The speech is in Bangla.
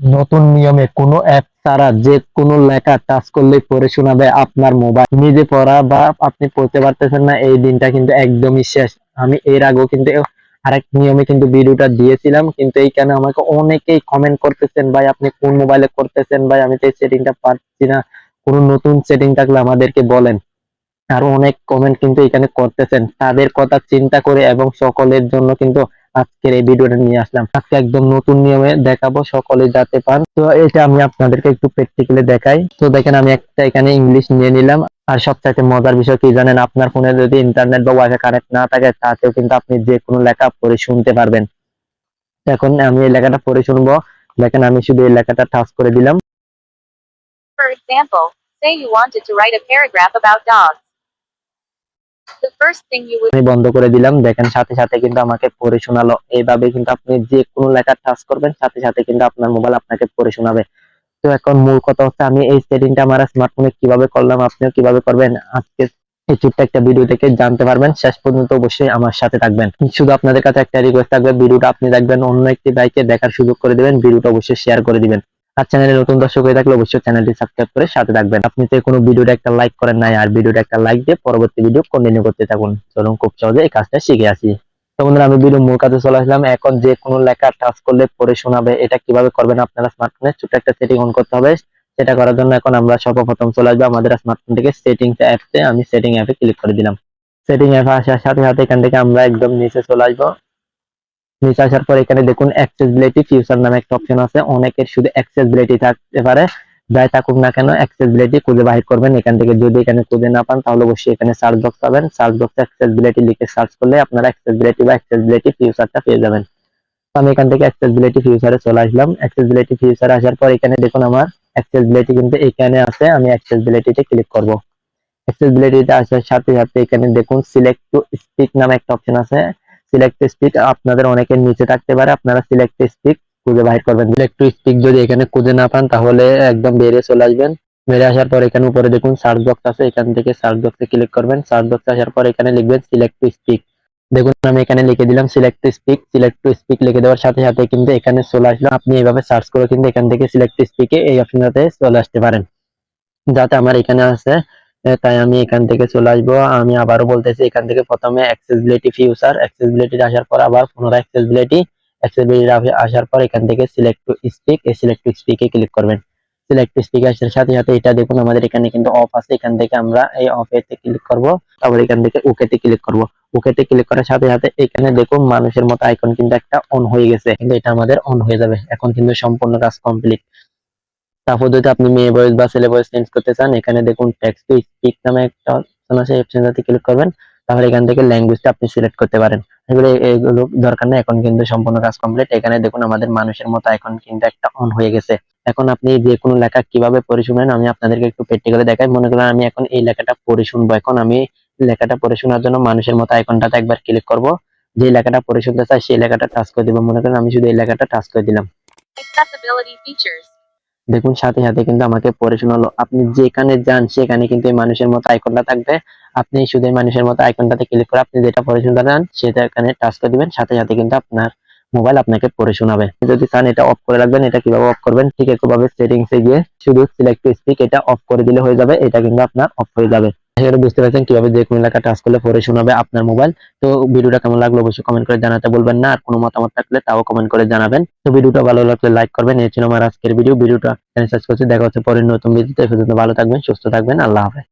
নতুন নিয়মে কোনো অ্যাপ ছাড়া যে কোনো লেখা টাচ করলেই পড়ে শোনাবে আপনার মোবাইল নিজে পড়া বা আপনি পড়তে পারতেছেন না, এই দিনটা কিন্তু একদমই শেষ। আমি এর আগেও কিন্তু আরেক নিয়মে কিন্তু ভিডিওটা দিয়েছিলাম, কিন্তু এইখানে আমাকে অনেকেই কমেন্ট করতেছেন, ভাই, আপনি কোন মোবাইলে করতেছেন? ভাই, আমি তো এই সেটিংটা পারছি না। কোনো নতুন সেটিং থাকলে আমাদেরকে বলেন। আরও অনেক কমেন্ট কিন্তু এখানে করতেছেন। তাদের কথা চিন্তা করে এবং সকলের জন্য কিন্তু আজকের এই ভিডিওটা নিয়ে আসলাম। আজকে একদম নতুন নিয়মে দেখাবো সকলে যাতে পান। তো এটা আমি আপনাদেরকে একটু প্র্যাকটিক্যালি দেখাই। তো দেখেন আমি একটা এখানে ইংলিশ নিয়ে নিলাম। আর সবচাইতে মজার বিষয় কি জানেন আপনার ফোনে যদি ইন্টারনেট বা ওয়াইফাই কানেক্ট না থাকে তাতেও কিন্তু আপনি যে কোনো লেখা পড়ে শুনতে পারবেন। এখন আমি এই লেখাটা পড়ে শুনব। দেখেন আমি শুধু এই লেখাটা টাচ করে দিলাম। For example, say you wanted to write a paragraph about dogs. আমি বন্ধ করে দিলাম। দেখেন, সাথে সাথে কিন্তু আমাকে পড়ে শোনালো। এইভাবে কিন্তু আপনি যে কোনো লেখা টাচ করবেন, সাথে সাথে কিন্তু আপনার মোবাইল আপনাকে পড়ে শোনাবে। তো এখন মূল কথা হচ্ছে, আমি এই সেটিংটা আমার স্মার্টফোনে কীভাবে করলাম, আপনিও কীভাবে করবেন? আজকে এই ছোট্ট একটা ভিডিও থেকে জানতে পারবেন। শেষ পর্যন্ত অবশ্যই আমার সাথে থাকবেন। শুধু আপনাদের কাছে একটা রিকোয়েস্ট থাকবে, ভিডিওটা আপনি দেখবেন, অন্য একটি বাইকে দেখার সুযোগ করে দিবেন। ভিডিওটা অবশ্যই শেয়ার করে দিবেন। আর চ্যানেলে নতুন দর্শক হয়ে থাকলে অবশ্যই চ্যানেলটি সাবস্ক্রাইব করে সাথে থাকবেন। আপনি তো কোনো ভিডিওটা একটা লাইক করেন নাই আর ভিডিওটা একটা লাইক দিয়ে পরবর্তী ভিডিও কন্টিনিউ করতে থাকুন। চলুন খুব সহজে এই কাজটা শিখে আসি। তো বন্ধুরা, আমি ভিডিও মূল কাজে চলে আসলাম। এখন যে কোনো লেখা টাচ করলে পড়ে শোনাবে। এটা কীভাবে করবেন আপনারা স্মার্টফোনে ছোট একটা সেটিং অন করতে হবে। সেটা করার জন্য এখন আমরা সর্বপ্রথম চলে আসব আমাদের স্মার্টফোন থেকে সেটিংস অ্যাপসে আমি সেটিং অ্যাপে ক্লিক করে দিলাম। সেটিং অ্যাপে আসার সাথে সাথে এখান থেকে আমরা একদম নিচে চলে আসব। নিচে আসার পর এখানে দেখুন অ্যাক্সেসিবিলিটি ফিউচার নামে একটা অপশন আছে। অনেকের শুধু অ্যাক্সেসিবিলিটি থাকতে পারে। যাই থাকুক না কেন অ্যাক্সেসিবিলিটি খুঁজে বাহির করবেন। এখান থেকে যদি এখানে খুঁজে না পান, তাহলে অবশ্যই এখানে সার্চ বক্স পাবেন। সার্চ বক্সে অ্যাক্সেসিবিলিটি লিখে সার্চ করলে আপনারা অ্যাক্সেসিবিলিটি বা অ্যাক্সেসিবিলিটি ফিউচারটা পেয়ে যাবেন। তো আমি এখান থেকে অ্যাক্সেসিবিলিটি ফিউচারে চলে আসলাম। অ্যাক্সেসিবিলিটি ফিউচারে আসার পর এখানে দেখুন আমার অ্যাক্সেসিবিলিটি কিন্তু এখানে আছে। আমি অ্যাক্সেসিবিলিটিতে ক্লিক করব। অ্যাক্সেসিবিলিটিতে আসার সাথে সাথে এখানে দেখুন সিলেক্ট টু স্পিক নামে একটা অপশন আছে। সিলেক্ট স্পিক আপনাদের অনেকের নিচে থাকতে পারে। আপনারা সিলেক্ট স্পিক খুঁজে বাইর করবেন। সিলেক্ট স্পিক যদি এখানে খুঁজে না পান, তাহলে একদম বেরিয়ে চলে আসবেন। বেরিয়ে আসার পর এখানে উপরে দেখুন সার্চ বক্স আছে। এখান থেকে সার্চ বক্সে ক্লিক করবেন। সার্চ বক্সে আসার পর এখানে লিখবেন সিলেক্ট স্পিক দেখুন, আমি এখানে লিখে দিলাম select speak select to speak লিখে দেওয়ার সাথে সাথে কিন্তু এখানে চলে আসলো। আপনি এইভাবে সার্চ করে কিন্তু এখান থেকে সিলেক্ট স্পিকে এই অপশনটাতে চলে আসতে পারেন। যাতে আমার এখানে আছে তাই আমি এখান থেকে চলে আসব। আমি আবারও বলতেছি, এখান থেকে প্রথমে অ্যাক্সেসিবিলিটি ফিউচার অ্যাক্সেসিবিলিটি আসার পর আবার পুনরায় অ্যাক্সেসিবিলিটি অ্যাক্সেসিবিলিটি আসার পর এখান থেকে সিলেক্ট টু স্পিক এই সিলেক্ট টু স্পিকে ক্লিক করবেন। সিলেক্ট টু স্পিক আসার সাথে সাথে এটা দেখুন, আমাদের এখানে কিন্তু অফ আছে। এখান থেকে আমরা এই অফ এতে ক্লিক করব। তারপর এখান থেকে ওকে তে ক্লিক করব। ওকে তে ক্লিক করার সাথে সাথে এখানে দেখুন, মানুষের মতো আইকন কিন্তু একটা অন হয়ে গেছে। কিন্তু এটা আমাদের অন হয়ে যাবে। এখন কিন্তু সম্পূর্ণ কাজ কমপ্লিট তারপর যদি আপনি মেয়ে বয়স বা ছেলে বয়স চেঞ্জ করতে চান, এখানে দেখুন টেক্সট টু স্পিক নামে একটা অপশন আছে অপশনটাতে ক্লিক করবেন। তাহলে এখান থেকে ল্যাঙ্গুয়েজটা আপনি সিলেক্ট করতে পারেন। এগুলো এগুলো দরকার নেই, এখন কিন্তু সম্পূর্ণ কাজ কমপ্লিট এখানে দেখুন আমাদের মানুষের মতো এখন কিন্তু একটা অন হয়ে গেছে। এখন আপনি যে কোনো লেখা কীভাবে পড়ে শুনবেন, আমি আপনাদেরকে একটু প্র্যাকটিক্যালি দেখাই। মনে করেন আমি এখন এই লেখাটা পড়ে শুনব। এখন আমি লেখাটা পড়ে শোনার জন্য মানুষের মতো আইকনটাতে একবার ক্লিক করব। যে লেখাটা পড়ে শুনতে চাই সেই লেখাটা টাচ করে দিব। মনে করেন আমি শুধু এই লেখাটা টাচ করে দিলাম। Accessibility features. দেখুন, সাথে সাথে কিন্তু আমাকে পড়ে শোনালো, আপনি যেখানে যান সেখানে কিন্তু এই মানুষের মতো আইকনটা থাকবে। আপনি শুধু মানুষের মতো আইকনটাতে ক্লিক করে আপনি যেটা পড়ে শুনতে চান, সেটা এখানে টাচ করে দিবেন, সাথে সাথে কিন্তু আপনার মোবাইল আপনাকে পরে শোনাবে। যদি চান এটা অফ করে রাখবেন, এটা কীভাবে অফ করবেন? ঠিক একভাবে সেটিংসে গিয়ে শুধু সিলেক্ট স্পিক এটা অফ করে দিলে হয়ে যাবে, এটা কিন্তু আপনার অফ হয়ে যাবে। সেটা বুঝতে পারছেন কীভাবে যে কোনো এলাকা টাচ করলে পরে শোনাবে আপনার মোবাইল। তো ভিডিওটা কেমন লাগল অবশ্যই কমেন্ট করে জানাতে বলবেন না। আর কোনো মতামত থাকলে তাও কমেন্ট করে জানাবেন। তো ভিডিওটা ভালো লাগলে লাইক করবেন। এই ছিল আমার আজকের ভিডিও ভিডিওটা দেখা হচ্ছে পরের নতুন ভিডিওতে ভালো থাকবেন, সুস্থ থাকবেন। আল্লাহ হাফেজ।